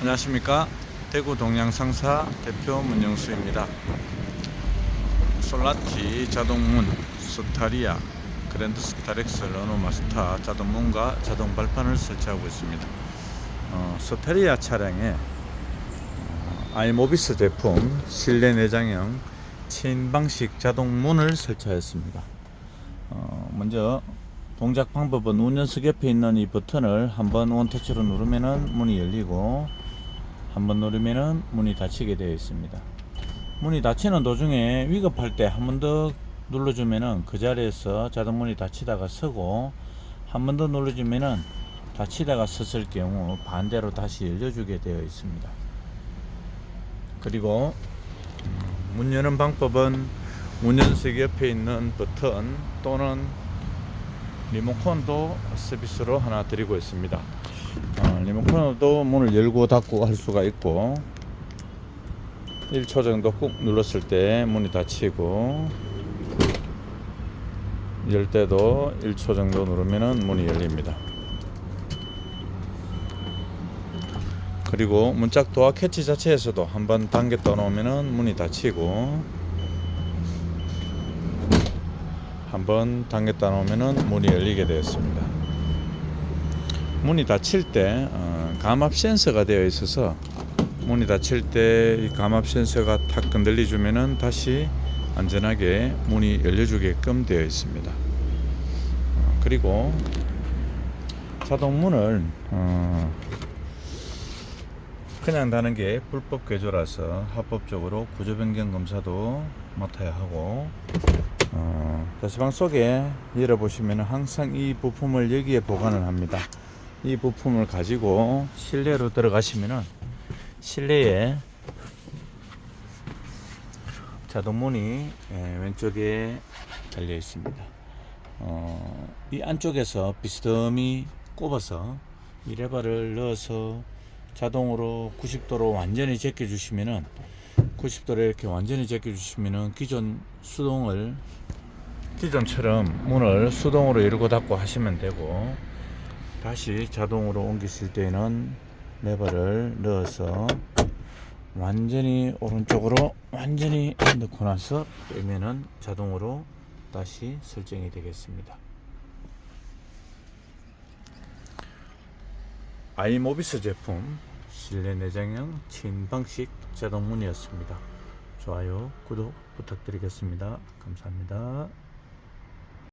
안녕하십니까. 대구 동양상사 대표 문영수입니다. 솔라티 자동문 스타리아 그랜드 스타렉스 르노 마스타 자동문과 자동 발판을 설치하고 있습니다. 어, 스타리아 차량에 어, 아이모비스 제품 실내 내장형 체인 방식 자동문을 설치하였습니다. 어, 먼저 동작 방법은 운전석 옆에 있는 이 버튼을 한번 원터치로 누르면은 문이 열리고 한번 누르면은 문이 닫히게 되어 있습니다. 문이 닫히는 도중에 위급할 때 한 번 더 눌러주면은 그 자리에서 자동 문이 닫히다가 서고 한 번 더 눌러주면은 닫히다가 섰을 경우 반대로 다시 열려주게 되어 있습니다. 그리고 음, 문 여는 방법은 운전석 옆에 있는 버튼 또는 리모컨도 서비스로 하나 드리고 있습니다. 어, 리모컨도 문을 열고 닫고 할 수가 있고 1초 정도 꾹 눌렀을 때 문이 닫히고 열 때도 1초 정도 누르면 문이 열립니다. 그리고 문짝도와 캐치 자체에서도 한번 당겼다 놓으면 문이 닫히고 한번 당겼다 놓으면 문이 열리게 되었습니다. 문이 닫힐 때 어, 감압 센서가 되어 있어서 문이 닫힐 때이 감압 센서가 탁 건들리 주면은 다시 안전하게 문이 열려주게끔 되어 있습니다. 어, 그리고 자동 문을 어, 그냥 다는 게 불법 개조라서 합법적으로 구조 변경 검사도 맡아야 하고 어, 다시방 속에 열어보시면 항상 이 부품을 여기에 보관을 합니다. 이 부품을 가지고 실내로 들어가시면은 실내에 자동문이 예, 왼쪽에 달려 있습니다. 어, 이 안쪽에서 비스듬히 꼽아서 이 레버를 넣어서 자동으로 90도로 완전히 제껴 주시면은 90도로 이렇게 완전히 제껴 주시면은 기존 수동을 기존처럼 문을 수동으로 열고 닫고 하시면 되고 다시 자동으로 옮기실 때는 레버를 넣어서 완전히 오른쪽으로 완전히 넣고 나서 빼면은 자동으로 다시 설정이 되겠습니다. 아이모비스 제품 실내 내장형 친방식 자동문이었습니다. 좋아요, 구독 부탁드리겠습니다. 감사합니다.